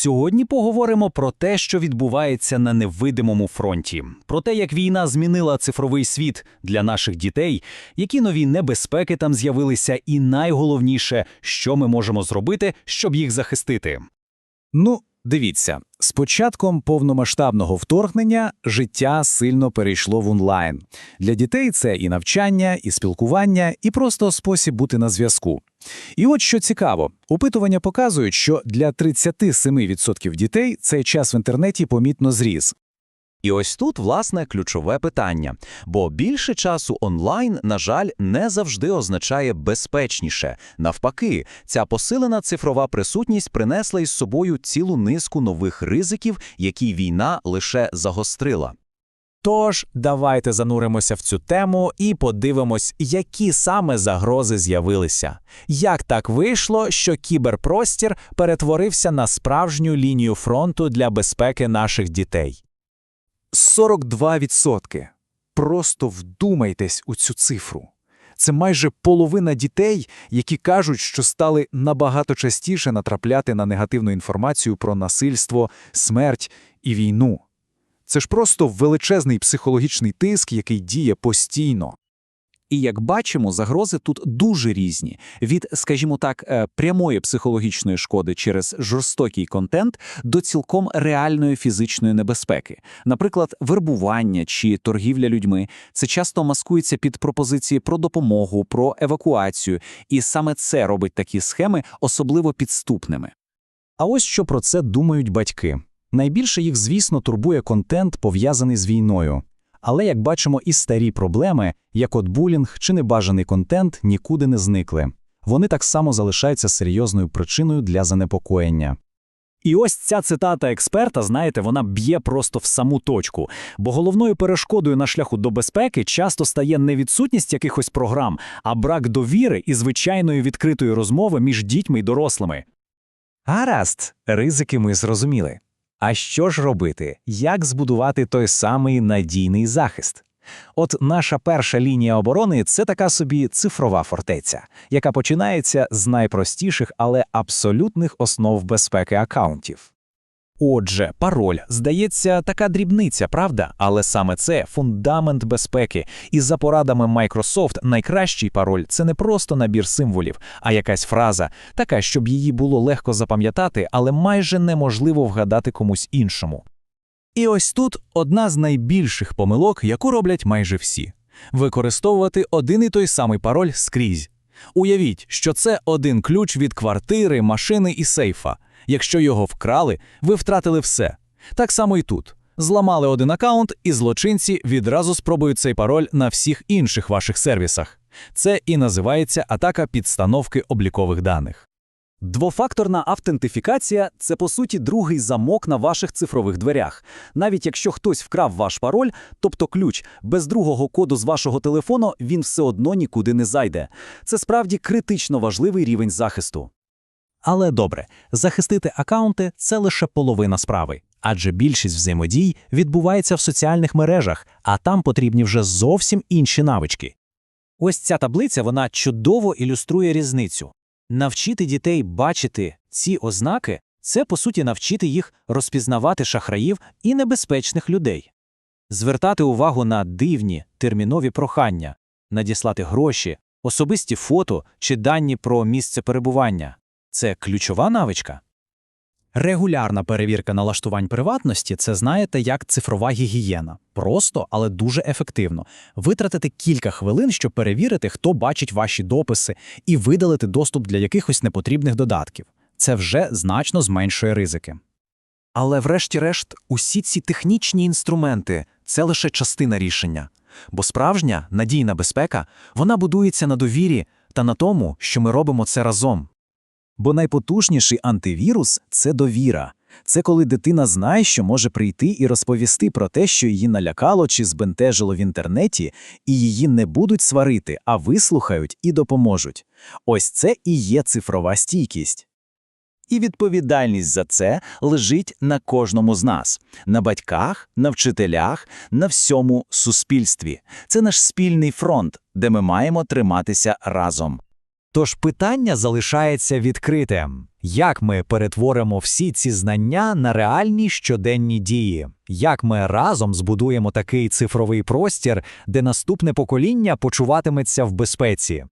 Сьогодні поговоримо про те, що відбувається на невидимому фронті, про те, як війна змінила цифровий світ для наших дітей, які нові небезпеки там з'явилися, і найголовніше, що ми можемо зробити, щоб їх захистити. Ну, дивіться, з початком повномасштабного вторгнення життя сильно перейшло в онлайн. Для дітей це і навчання, і спілкування, і просто спосіб бути на зв'язку. І от що цікаво, опитування показують, що для 37% дітей цей час в інтернеті помітно зріс. І ось тут, власне, ключове питання. Бо більше часу онлайн, на жаль, не завжди означає безпечніше. Навпаки, ця посилена цифрова присутність принесла із собою цілу низку нових ризиків, які війна лише загострила. Тож, давайте зануримося в цю тему і подивимось, які саме загрози з'явилися. Як так вийшло, що кіберпростір перетворився на справжню лінію фронту для безпеки наших дітей? 42%. Просто вдумайтесь у цю цифру. Це майже половина дітей, які кажуть, що стали набагато частіше натрапляти на негативну інформацію про насильство, смерть і війну. Це ж просто величезний психологічний тиск, який діє постійно. І як бачимо, загрози тут дуже різні: від, скажімо так, е, прямої психологічної шкоди через жорстокий контент до цілком реальної фізичної небезпеки, наприклад, вербування чи торгівля людьми. Це часто маскується під пропозиції про допомогу, про евакуацію, і саме це робить такі схеми особливо підступними. А ось що про це думають батьки. Найбільше їх, звісно, турбує контент, пов'язаний з війною. Але, як бачимо, і старі проблеми, як от булінг чи небажаний контент, нікуди не зникли. Вони так само залишаються серйозною причиною для занепокоєння. І ось ця цитата експерта, знаєте, вона б'є просто в саму точку. Бо головною перешкодою на шляху до безпеки часто стає не відсутність якихось програм, а брак довіри і звичайної відкритої розмови між дітьми й дорослими. Гаразд, ризики ми зрозуміли. А що ж робити? Як збудувати той самий надійний захист? От наша перша лінія оборони це така собі цифрова фортеця, яка починається з найпростіших, але абсолютних основ безпеки акаунтів. Отже, пароль, здається, така дрібниця, правда? Але саме це фундамент безпеки. І за порадами Microsoft найкращий пароль це не просто набір символів, а якась фраза, така, щоб її було легко запам'ятати, але майже неможливо вгадати комусь іншому. І ось тут одна з найбільших помилок, яку роблять майже всі використовувати один і той самий пароль скрізь. Уявіть, що це один ключ від квартири, машини і сейфа. Якщо його вкрали, ви втратили все. Так само і тут. Зламали один аккаунт, і злочинці відразу спробують цей пароль на всіх інших ваших сервісах. Це і називається атака підстановки облікових даних. Двофакторна автентифікація це по суті другий замок на ваших цифрових дверях. Навіть якщо хтось вкрав ваш пароль, тобто ключ, без другого коду з вашого телефону, він все одно нікуди не зайде. Це справді критично важливий рівень захисту. Але добре, захистити акаунти це лише половина справи, адже більшість взаємодій відбувається в соціальних мережах, а там потрібні вже зовсім інші навички. Ось ця таблиця вона чудово ілюструє різницю. Навчити дітей бачити ці ознаки це, по суті, навчити їх розпізнавати шахраїв і небезпечних людей, звертати увагу на дивні термінові прохання, надіслати гроші, особисті фото чи дані про місце перебування. Це ключова навичка. Регулярна перевірка налаштувань приватності це знаєте як цифрова гігієна. Просто, але дуже ефективно. Витратити кілька хвилин, щоб перевірити, хто бачить ваші дописи, і видалити доступ для якихось непотрібних додатків. Це вже значно зменшує ризики. Але, врешті-решт, усі ці технічні інструменти це лише частина рішення. Бо справжня надійна безпека вона будується на довірі та на тому, що ми робимо це разом. Бо найпотужніший антивірус це довіра. Це коли дитина знає, що може прийти і розповісти про те, що її налякало чи збентежило в інтернеті, і її не будуть сварити, а вислухають і допоможуть. Ось це і є цифрова стійкість. І відповідальність за це лежить на кожному з нас: на батьках, на вчителях, на всьому суспільстві. Це наш спільний фронт, де ми маємо триматися разом. Тож питання залишається відкритим. Як ми перетворимо всі ці знання на реальні щоденні дії? Як ми разом збудуємо такий цифровий простір, де наступне покоління почуватиметься в безпеці?